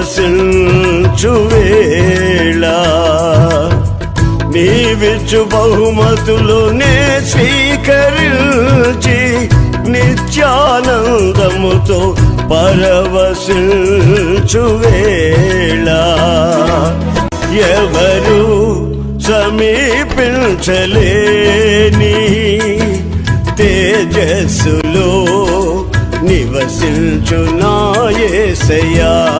పరవశించు వేళ నీవిచ్చు బహుమతులు నే స్వీకరించి నిత్యానందముతో పరవశించు ఎవరు సమీపించలేని తేజస్సులో నివసించు Seia.